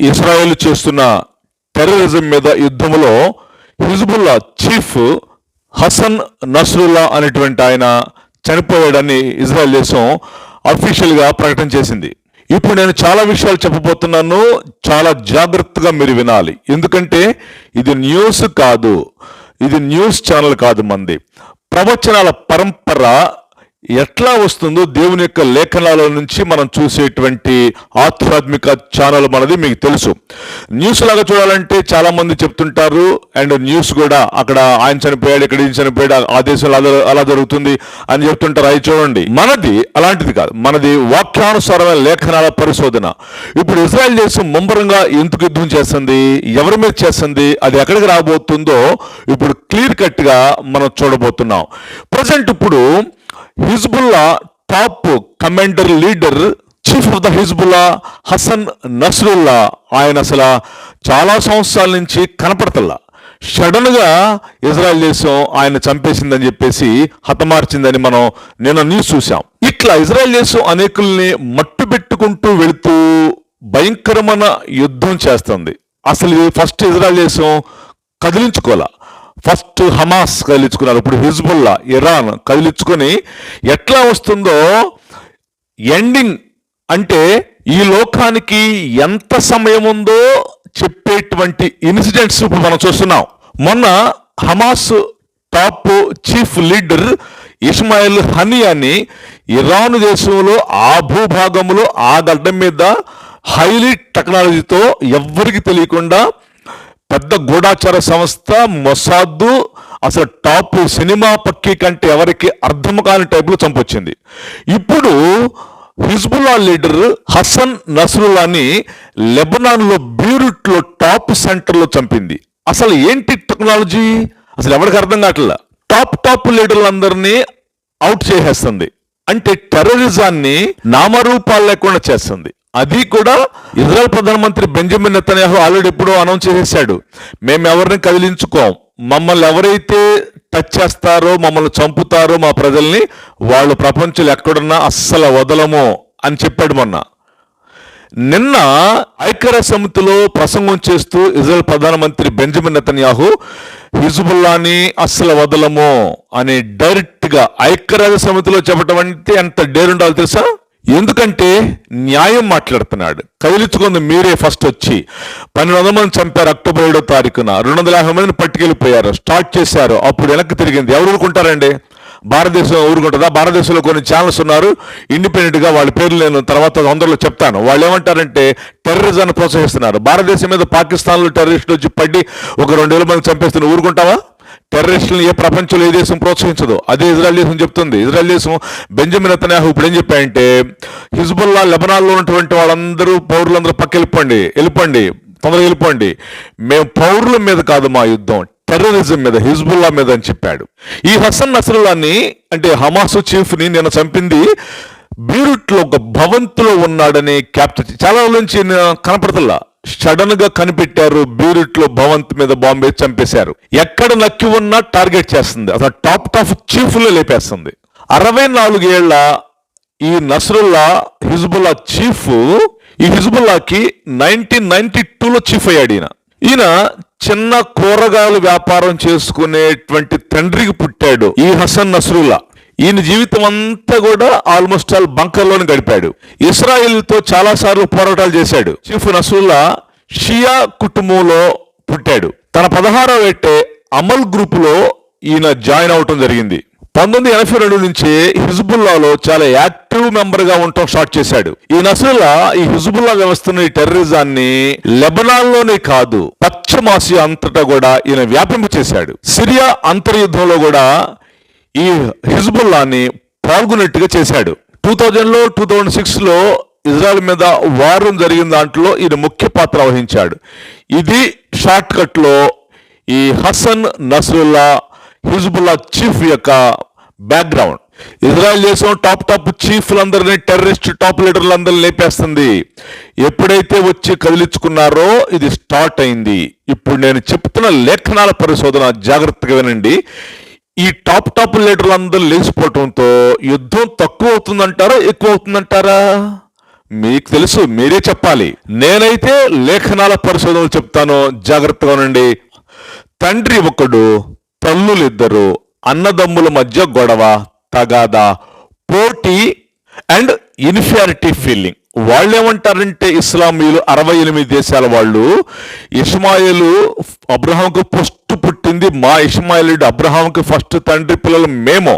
Israel చేస్తున్న terrorism మీద యుద్ధంలో హిజ్బుల్లా చీఫ్ హసన్ నస్రుల్లా అనేటువంటి ఆయన చనిపోయాడని ఇజ్రాయెల్ దేశం అఫీషియల్గా ప్రకటన చేసింది. ఇప్పుడు నేను చాలా విషయాలు చెప్పబోతున్నాను. చాలా జాగ్రత్తగా మీరు వినాలి. ఎందుకంటే ఇది న్యూస్ కాదు. ఇది న్యూస్ ఛానల్ కాదు మంది. ప్రవచనాల పరంపర ఎట్లా వస్తుందో దేవుని యొక్క లేఖనాల నుంచి మనం చూసేటువంటి ఆధ్యాత్మిక ఛానల్ మనది మీకు తెలుసు. న్యూస్ లాగా చూడాలంటే చాలామంది చెప్తుంటారు అండ్ న్యూస్ కూడా అక్కడ ఆయన చనిపోయాడు ఇక్కడ ఈయన చనిపోయాడు ఆ దేశంలో అలా అలా జరుగుతుంది అని చెప్తుంటారు. అది చూడండి. మనది అలాంటిది కాదు. మనది వాక్యానుసారమైన లేఖనాల పరిశోధన. ఇప్పుడు ఇజ్రాయెల్ దేశం ముమ్మరంగా ఎందుకు యుద్ధం చేస్తుంది? ఎవరి మీద చేస్తుంది? అది ఎక్కడికి రాబోతుందో ఇప్పుడు క్లియర్ కట్గా మనం చూడబోతున్నాం. ప్రజెంట్ ఇప్పుడు Hezbollah top commander leader chief of the Hezbollah Hassan Nasrallah ఆయన అసలు చాలా సంవత్సరాల నుంచి కనపడతల్లా షడన్గా ఇజ్రాయెల్ దేశం ఆయన చంపేసిందని చెప్పేసి హతమార్చిందని మనం నిన్న న్యూస్ చూసాం ఇట్లా ఇజ్రాయెల్ దేశం అనేకుల్ని మట్టు పెట్టుకుంటూ వెళుతూ భయంకరమైన యుద్ధం చేస్తుంది. అసలు ఫస్ట్ ఇజ్రాయెల్ దేశం కదిలించుకోవాల. First Hamas కదిలించుకున్నారు. ఇప్పుడు హిజ్బుల్లా ఇరాన్ కదిలించుకొని ఎట్లా వస్తుందో ఎండింగ్ అంటే ఈ లోకానికి ఎంత సమయం ఉందో చెప్పేటువంటి ఇన్సిడెంట్స్ ఇప్పుడు మనం చూస్తున్నాం. మొన్న Hamas top chief leader Ismail హనియాని Iran దేశంలో ఆ భూభాగంలో ఆ గడ్డ మీద హైలీ టెక్నాలజీతో ఎవ్వరికి తెలియకుండా పెద్ద గూఢాచార సంస్థ మొసాద్దు అసలు టాప్ సినిమా పక్కి కంటే ఎవరికి అర్థం కాని టైపులో చంపొచ్చింది. ఇప్పుడు హిజ్బుల్లా లీడర్ హసన్ నస్రుల్లాని లెబనాన్లో బీరుట్లో టాప్ సెంటర్లో చంపింది. అసలు ఏంటి టెక్నాలజీ? అసలు ఎవరికి అర్థం కావట్లా? టాప్ టాప్ లీడర్లందరినీ అవుట్ చేసేస్తుంది. అంటే టెర్రరిజాన్ని నామరూపాలు లేకుండా చేస్తుంది. అది కూడా ఇజ్రాయల్ ప్రధానమంత్రి బెంజమిన్ నెతన్యాహు ఆల్రెడీ ఎప్పుడో అనౌన్స్ చేసేసాడు మేము ఎవరిని కదిలించుకోం? మమ్మల్ని ఎవరైతే టచ్ చేస్తారో మమ్మల్ని చంపుతారో మా ప్రజల్ని వాళ్ళు ప్రపంచంలో ఎక్కడున్నా అస్సలు వదలము అని చెప్పాడు మొన్న. నిన్న ఐక్యరాజ్య సమితిలో ప్రసంగం చేస్తూ ఇజ్రాయెల్ ప్రధానమంత్రి బెంజమిన్ నెతన్యాహు హిజుబుల్లాని అస్సలు వదలము అని డైరెక్ట్గా ఐక్యరాజ్య సమితిలో చెప్పడం అంటే ఎంత డేర్ తెలుసా? ఎందుకంటే న్యాయం మాట్లాడుతున్నాడు. కదిలించుకుంది మీరే ఫస్ట్ వచ్చి పన్నెండు వందల మంది చంపారు అక్టోబర్ ఏడో తారీఖున. రెండు వందల యాభై మందిని పట్టుకెళ్ళిపోయారు. స్టార్ట్ చేశారు. అప్పుడు వెనక్కి తిరిగింది. ఎవరు ఊరుకుంటారండి? భారతదేశం ఊరుకుంటుందా? భారతదేశంలో కొన్ని ఛానల్స్ ఉన్నారు. ఇండిపెండెంట్గా వాళ్ళ పేర్లు నేను తర్వాత అందరిలో చెప్తాను. వాళ్ళు ఏమంటారంటే టెర్రరిజాన్ని ప్రోత్సహిస్తున్నారు. భారతదేశం మీద పాకిస్తాన్లో టెర్రరిస్టులు వచ్చి పడి ఒక రెండు వేల మంది చంపేస్తున్న ఊరుకుంటావా? టెర్రరిస్టులను ఏ ప్రపంచంలో ఏ దేశం ప్రోత్సహించదు? అదే ఇజ్రాయల్ దేశం చెప్తుంది. ఇజ్రాయల్ దేశం బెంజమిన్ అతన్యాహు ఇప్పుడు ఏం చెప్పాయంటే హిజ్బుల్లా లెబనాన్లో ఉన్నటువంటి వాళ్ళందరూ పౌరులందరూ పక్క వెళ్ళిపోండి వెళ్ళిపోండి తొందరగా వెళ్ళిపోండి. మేము పౌరుల మీద కాదు మా యుద్ధం టెర్రరిజం మీద హిజ్బుల్లా మీద అని చెప్పాడు. ఈ హసన్ నసరుల్లాని అంటే హమాసు చీఫ్ని నేను చంపింది బీరుట్లో ఒక భవంతిలో ఉన్నాడని క్యాప్చర్ చాలా రోజుల నుంచి కనపడతల్లా. సడన్గా కనిపెట్టారు బీరుట్లో భవంత్ మీద బాంబే చంపేశారు. ఎక్కడ నక్కి ఉన్నా టార్గెట్ చేస్తుంది. అసలు టాప్ టాప్ చీఫ్లో లేపేస్తుంది. అరవై నాలుగేళ్ళ ఈ నసరుల్లా హిజ్బుల్లా చీఫ్ ఈ హిజ్బుల్లాకి నైన్టీన్ నైన్టీ టూలో చీఫ్ అయ్యాడు ఈయన. ఈయన చిన్న కూరగాయలు వ్యాపారం చేసుకునేటువంటి తండ్రికి పుట్టాడు ఈ హసన్ నసరుల్లా. ఈయన జీవితం అంతా కూడా ఆల్మోస్ట్ ఆల్ బంకర్లోనే గడిపాడు. ఇస్రాయిల్తో చాలా సార్లు పోరాటాలు చేశాడు. చీఫ్ నసుల్లా షియా కుటుంబంలో పుట్టాడు. తన పదహారవ ఏటే అమల్ గ్రూపులో ఈయన జాయిన్ అవటం జరిగింది. పంతొమ్మిది ఎనభై రెండు నుంచి హిజ్బుల్లాలో చాలా యాక్టివ్ మెంబర్గా ఉండటం స్టార్ట్ చేశాడు. ఈ నసుల్లా ఈ హిజ్బుల్లా వ్యవస్థను ఈ టెర్రరిజాన్ని లెబనాన్లోనే కాదు పశ్చిమాసియా అంతటా కూడా ఈయన వ్యాపింప చేశాడు సిరియా అంతర్యుద్ధంలో కూడా ఈ హిజ్బుల్లాని పాల్గొన్నట్టుగా చేశాడు. టూ థౌజండ్లో టూ థౌజండ్ సిక్స్లో ఇజ్రాయెల్ మీద వారం జరిగిన దాంట్లో ఈయన ముఖ్య పాత్ర వహించాడు. ఇది షార్ట్ కట్లో ఈ హసన్ నస్రుల్లా హిజ్బుల్లా చీఫ్ యొక్క బ్యాక్గ్రౌండ్. ఇజ్రాయెల్ దేశం టాప్ టాప్ చీఫ్లందరినీ టెర్రరిస్ట్ టాప్ లీడర్లందరినీ లేపేస్తుంది. ఎప్పుడైతే వచ్చి కదిలించుకున్నారో ఇది స్టార్ట్ అయింది. ఇప్పుడు నేను చెప్తున్న లేఖనాల పరిశోధన జాగ్రత్తగా వినండి. ఈ టాప్ టాప్ లీడర్లు అందరూ లేచిపోవటంతో యుద్ధం తక్కువ అవుతుందంటారా ఎక్కువ అవుతుందంటారా? మీకు తెలుసు మీరే చెప్పాలి. నేనైతే లేఖనాల పరిశోధనలు చెప్తాను జాగ్రత్తగా ఉండండి. తండ్రి ఒకడు తల్లులిద్దరు అన్నదమ్ముల మధ్య గొడవ తగాదా పోటీ అండ్ ఇన్ఫియారిటీ ఫీలింగ్. వాళ్ళు ఏమంటారంటే ఇస్లామీయులు అరవై ఎనిమిది దేశాల వాళ్ళు ఇస్మాయిలు అబ్రహాంకు ఫస్ట్ పుట్టింది మా ఇష్మాయిలుడు అబ్రహాంకి ఫస్ట్ తండ్రి పిల్లలు మేము.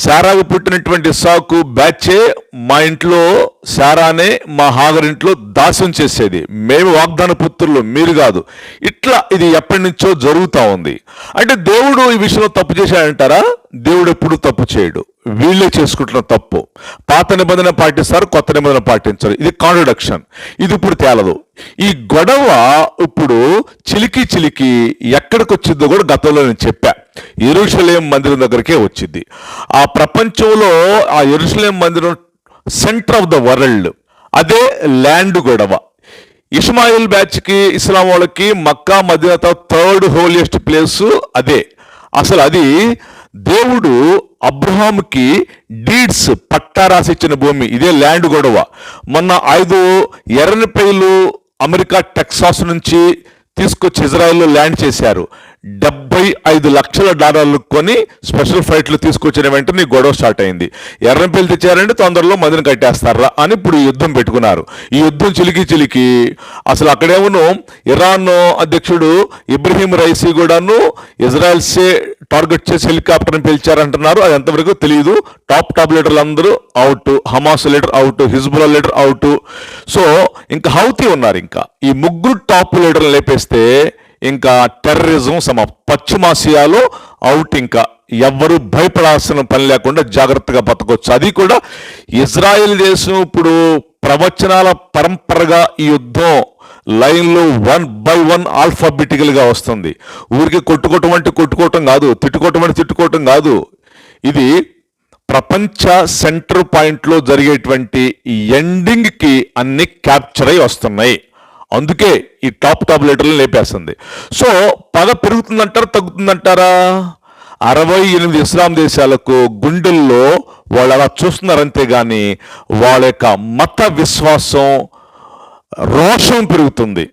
శారాకు పుట్టినటువంటి ఇస్సాకు బ్యాచే మా ఇంట్లో శారానే మా హాగరింట్లో దాస్యం చేసేది. మేము వాగ్దాన పుత్రులు మీరు కాదు. ఇట్లా ఇది ఎప్పటి నుంచో జరుగుతూ ఉంది. అంటే దేవుడు ఈ విషయంలో తప్పు చేశాడంటారా? దేవుడు ఎప్పుడు తప్పు చేయడు. వీళ్ళే చేసుకుంటున్న తప్పు. పాత నిబంధన పాటిస్తారు కొత్త నిబంధన పాటించరు. ఇది కాంట్రడక్షన్ ఇది ఇప్పుడు తేలదు. ఈ గొడవ ఇప్పుడు చిలికి చిలికి ఎక్కడికి వచ్చిందో కూడా గతంలో నేను చెప్పా. ఎరుషలేం మందిరం దగ్గరికే వచ్చింది. ఆ ప్రపంచంలో ఆ ఎరుషలేం మందిరం సెంటర్ ఆఫ్ ద వరల్డ్ అదే ల్యాండ్ గొడవ. ఇస్మాయిల్ బ్యాచ్కి ఇస్లాం వాళ్ళకి మక్కా మదీనాతో థర్డ్ హోలియెస్ట్ ప్లేస్ అదే. అసలు అది దేవుడు అబ్రహాంకి డీడ్స్ పట్టా రాసిచ్చిన భూమి. ఇదే ల్యాండ్ గొడవ. మొన్న ఐదు ఎర్రనిపైలు అమెరికా టెక్సాస్ నుంచి తీసుకొచ్చి ఇజ్రాయెల్లో ల్యాండ్ చేశారు. డెబ్బై ఐదు లక్షల డాలర్లు కొని స్పెషల్ ఫ్లైట్లు తీసుకొచ్చిన వెంటనే గొడవ స్టార్ట్ అయింది. ఎర్రంపల్లి తెచ్చారంటే తొందరలో మందిని కట్టేస్తారా అని ఇప్పుడు ఈ యుద్ధం పెట్టుకున్నారు. ఈ యుద్ధం చిలికి చిలికి అసలు అక్కడేమో ఇరాన్ అధ్యక్షుడు ఇబ్రహీం రైసీ కూడాను ఇజ్రాయెల్సే టార్గెట్ చేసి హెలికాప్టర్ని పిలిచారంటున్నారు. అది ఎంతవరకు తెలియదు టాప్ టాప్ లీడర్లు అందరూ out. Hamas leader out. Hizbul leader out. So ఇంకా హౌతీ ఉన్నారు ఇంకా. ఈ ముగ్గురు టాప్ లీడర్లు లేపేస్తే ఇంకా టెర్రరిజం సమ పశ్చిమాసియాలో అవుట్ ఇంకా. ఎవ్వరూ భయపడాల్సిన పని లేకుండా జాగ్రత్తగా బతకొచ్చు. అది కూడా ఇజ్రాయెల్ దేశం ఇప్పుడు ప్రవచనాల పరంపరగా ఈ యుద్ధం లైన్లో వన్ బై వన్ ఆల్ఫాబెటికల్గా వస్తుంది. ఊరికి కొట్టుకోవటం అంటే కొట్టుకోవటం కాదు తిట్టుకోవటం అంటే తిట్టుకోవటం కాదు. ఇది ప్రపంచ సెంటర్ పాయింట్లో జరిగేటువంటి ఎండింగ్కి అన్ని క్యాప్చర్ అయి వస్తున్నాయి. అందుకే ఈ టాప్ టాప్ లెటర్లు లేపేస్తుంది. సో పగ పెరుగుతుందంటారా తగ్గుతుందంటారా? అరవై ఎనిమిది ఇస్లాం దేశాలకు గుండెల్లో వాళ్ళు అలా చూస్తున్నారంతే కానీ వాళ్ళ యొక్క మత విశ్వాసం రోషం పెరుగుతుంది.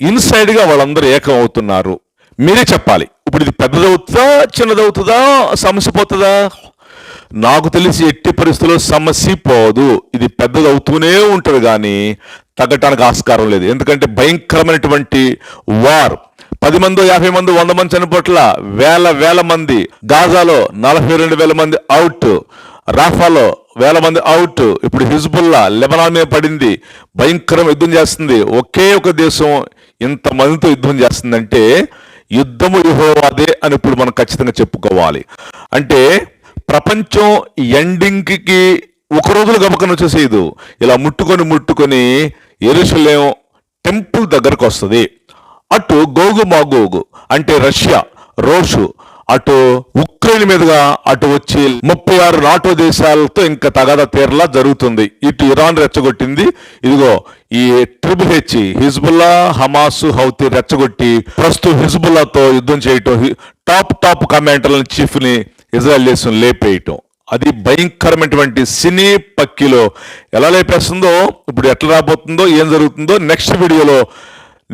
ఇన్సైడ్గా వాళ్ళందరూ ఏకం అవుతున్నారు మీరే చెప్పాలి. ఇప్పుడు ఇది పెద్దదవుతుందా? చిన్నదవుతుందా? సమస్య పోతుందా? నాకు తెలిసి ఎట్టి పరిస్థితుల్లో సమస్య పోదు. ఇది పెద్దదవుతూనే ఉంటుంది కానీ తగ్గటానికి ఆస్కారం లేదు. ఎందుకంటే భయంకరమైనటువంటి వార్. పది మంది యాభై మంది వంద మంది చనిపోట్ల వేల వేల మంది. గాజాలో నలభై రెండు వేల మంది అవుట్. రాఫాలో వేల మంది అవుట్. ఇప్పుడు హిజ్బుల్లా లెబనాన్ మీద పడింది. భయంకరం యుద్ధం చేస్తుంది. ఒకే ఒక దేశం ఇంతమందితో యుద్ధం చేస్తుందంటే యుద్ధము యుహోవాదే అని ఇప్పుడు మనం ఖచ్చితంగా చెప్పుకోవాలి. అంటే ప్రపంచం ఎండింగ్కి ఒక రోజులు గమకం వచ్చేసేయదు. ఇలా ముట్టుకొని ముట్టుకొని ఎరుసలేం టెంపుల్ దగ్గరకు వస్తుంది. అటు గోగు మాగోగు అంటే రష్యా రోషు అటు ఉక్రెయిన్ మీదుగా అటు వచ్చి ముప్పై ఆరు నాటో దేశాలతో ఇంకా తగాదా తీరలా జరుగుతుంది. ఇటు ఇరాన్ రెచ్చగొట్టింది. ఇదిగో ఈ triple H Hezbollah Hamas Houthi రెచ్చగొట్టి ప్రస్తుతం హిజ్బుల్లాతో యుద్ధం చేయటం టాప్ టాప్ కమాండర్ల చీఫ్ని ఇజ్రాయెల్ దేశం లేపేయటం. అది భయంకరమైనటువంటి సినీ పక్కిలో ఎలా లేపేస్తుందో ఇప్పుడు ఎట్లా రాబోతుందో ఏం జరుగుతుందో నెక్స్ట్ వీడియోలో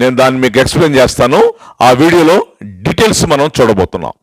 నేను దాన్ని మీకు ఎక్స్ప్లెయిన్ చేస్తాను. ఆ వీడియోలో డీటెయిల్స్ మనం చూడబోతున్నాం.